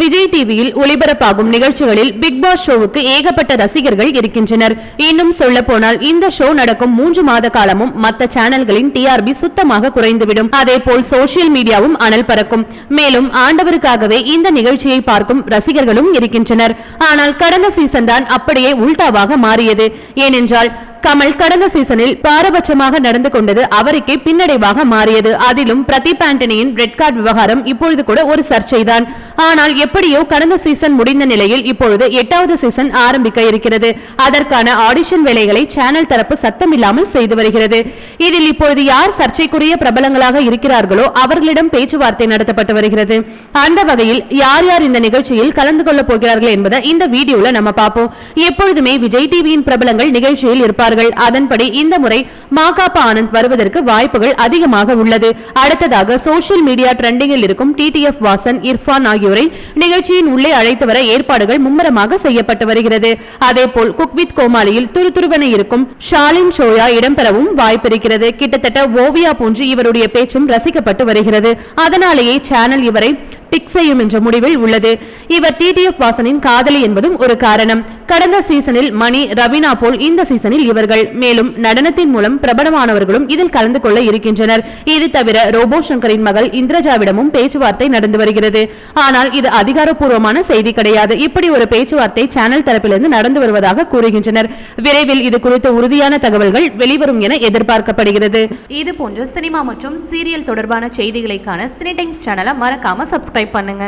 விஜய் டிவியில் ஒளிபரப்பாகும் நிகழ்ச்சிகளில் பிக் பாஸ் ஷோவுக்கு ஏகப்பட்ட ரசிகர்கள் இருக்கின்றனர். இன்னும் சொல்ல போனால் இந்த ஷோ நடக்கும் மூன்று மாத காலமும் மற்ற சேனல்களின் டிஆர்பி சுத்தமாக குறைந்துவிடும். அதேபோல் சோசியல் மீடியாவும் அனல் பறக்கும். மேலும் ஆண்டவருக்காகவே இந்த நிகழ்ச்சியை பார்க்கும் ரசிகர்களும் இருக்கின்றனர். ஆனால் கடந்த சீசன் தான் அப்படியே உல்டாவாக மாறியது. ஏனென்றால் கமல் கடந்த சீசனில் பாரபட்சமாக நடந்து கொண்டது அவருக்கே பின்னடைவாக மாறியது. அதிலும் பிரதீப் ஆண்டனியின் ரெட் கார்டு விவகாரம் இப்பொழுது கூட ஒரு சர்ச்சைதான். ஆனால் எப்படியோ கடந்த சீசன் முடிந்த நிலையில் இப்பொழுது எட்டாவது சீசன் ஆரம்பிக்க இருக்கிறது. அதற்கான ஆடிஷன் வேலைகளை சேனல் தரப்பு சத்தமில்லாமல் செய்து வருகிறது. இதில் இப்பொழுது யார் சர்ச்சைக்குரிய பிரபலங்களாக இருக்கிறார்களோ அவர்களிடம் பேச்சுவார்த்தை நடத்தப்பட்டு வருகிறது. அந்த வகையில் யார் யார் இந்த நிகழ்ச்சியில் கலந்து கொள்ளப் போகிறார்கள் என்பதை இந்த வீடியோல நம்ம பார்ப்போம். எப்பொழுதுமே விஜய் டிவியின் பிரபலங்கள் நிகழ்ச்சியில் இருப்பார் இருப்பார்கள் அதன்படி இந்த முறை மாகாப்பா ஆனந்த் வருவதற்கு வாய்ப்புகள் அதிகமாக உள்ளது. அடுத்ததாக சோசியல் மீடியா ட்ரெண்டிங்கில் இருக்கும் டிடிஎஃப் வாசன் இர்ஃபான் ஆகியோரை நிகழ்ச்சியின் உள்ளே அழைத்து வர ஏற்பாடுகள் மும்முரமாக செய்யப்பட்டு வருகிறது. அதேபோல் குக்வித் கோமாளியில் துருதுருவென இருக்கும் ஷாலின் ஷோயா இடம்பெறவும் வாய்ப்பிருக்கிறது. கிட்டத்தட்ட ஓவியா போன்று இவருடைய பேச்சும் ரசிக்கப்பட்டு வருகிறது. அதனாலேயே சேனல் இவரை பிக் செய்யும் என்ற முடிவில் உள்ளது. இவர் டிடிஎஃப் வாசனின் காதலி என்பதும் ஒரு காரணம். கடந்த சீசனில் மணி ரவீனா போல் இந்த சீசனில் இவர் இவர்கள் மேலும் நடனத்தின் மூலம் பிரபலமானவர்களும் இதில் கலந்து கொள்ள இருக்கின்றனர். இது தவிர ரோபோ சங்கரின் மகள் இந்திரஜாவிடமும் பேச்சுவார்த்தை நடந்து வருகிறது. ஆனால் இது அதிகாரப்பூர்வமான செய்தி கிடையாது. இப்படி ஒரு பேச்சுவார்த்தை சேனல் தரப்பிலிருந்து நடந்து வருவதாக கூறுகின்றனர். விரைவில் இது குறித்த உறுதியான தகவல்கள் வெளிவரும் என எதிர்பார்க்கப்படுகிறது. இது போன்ற சினிமா மற்றும் சீரியல் தொடர்பான செய்திகளைக்கான சினி டைம்ஸ் சேனலை மறக்காம சப்ஸ்கிரைப் பண்ணுங்க.